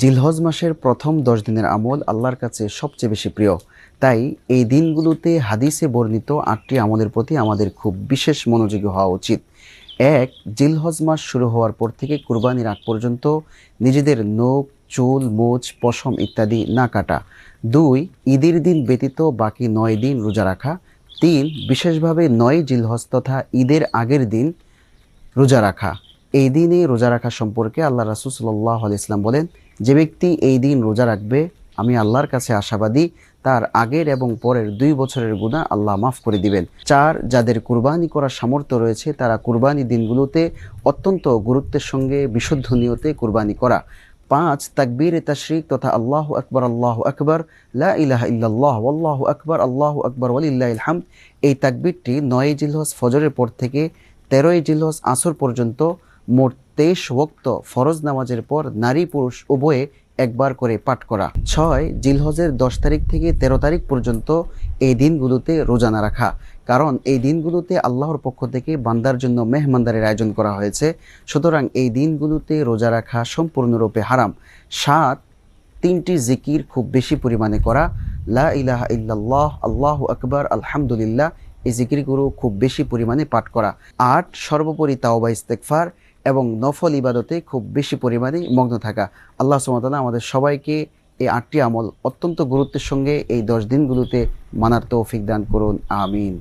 জিলহজ মাসের প্রথম দশ দিনের আমল আল্লাহর কাছে সবচেয়ে বেশি প্রিয়। তাই এই দিনগুলোতে হাদিসে বর্ণিত আটটি আমলের প্রতি আমাদের খুব বিশেষ মনোযোগী হওয়া উচিত। এক, জিলহজ মাস শুরু হওয়ার পর থেকে কুরবানির আগ পর্যন্ত নিজেদের নখ, চুল, মোচ, পশম ইত্যাদি না কাটা। দুই, ঈদের দিন ব্যতীত বাকি নয় দিন রোজা রাখা। তিন, বিশেষভাবে নয় জিলহজ তথা ঈদের আগের দিন রোজা রাখা। এই দিনে রোজা রাখা সম্পর্কে আল্লাহ রাসুল সাল্লাহ ইসলাম বলেন যে ব্যক্তি এই দিন রোজা রাখবে, আমি আল্লাহর কাছে আশাবাদী, তার আগের এবং পরের দুই বছরের গুণা আল্লাহ মাফ করে দিবেন। চার, যাদের কুরবানি করার সামর্থ্য রয়েছে, তারা কুরবানি দিনগুলোতে অত্যন্ত গুরুত্বের সঙ্গে বিশুদ্ধ নিয়তে কুরবানি করা। পাঁচ, তাকবীর, তাশরিক তথা আল্লাহ আকবর আল্লাহ আকবর, লা ইল্লাল্লাহ আল্লাহ আকবর আল্লাহ আকবর, ওয়ালিল্লাহ হামদ এই তাকবীরটি নয় জিলহজ ফজরের পর থেকে তেরোই জিলহস আসর পর্যন্ত মোট তেইশ ওক্ত ফরজ নামাজের পর নারী পুরুষ উভয়ে একবার করে পাঠ করা। ছয় জিলহজের দশ তারিখ থেকে তেরো তারিখ পর্যন্ত এই দিনগুলোতে রোজা না রাখা। কারণ এই দিনগুলোতে আল্লাহর পক্ষ থেকে বান্দার জন্য মেহমানদারের আয়োজন করা হয়েছে। সুতরাং এই দিনগুলোতে রোজা রাখা সম্পূর্ণরূপে হারাম। সাত, তিনটি জিকির খুব বেশি পরিমাণে করা। লা ইলাহা ইল্লাল্লাহ, আল্লাহু আকবার, আলহামদুলিল্লাহ, এই জিকিরগুলো খুব বেশি পরিমাণে পাঠ করা। আট, সর্বোপরি তাওবা ইস্তেকফার এবং নফল ইবাদতে খুব বেশি পরিমাণে মগ্ন থাকা। আল্লাহ সুমতালা আমাদের সবাইকে এই আটটি আমল অত্যন্ত গুরুত্বের সঙ্গে এই দশ দিনগুলোতে মানার তৌফিক দান করুন। আমিন।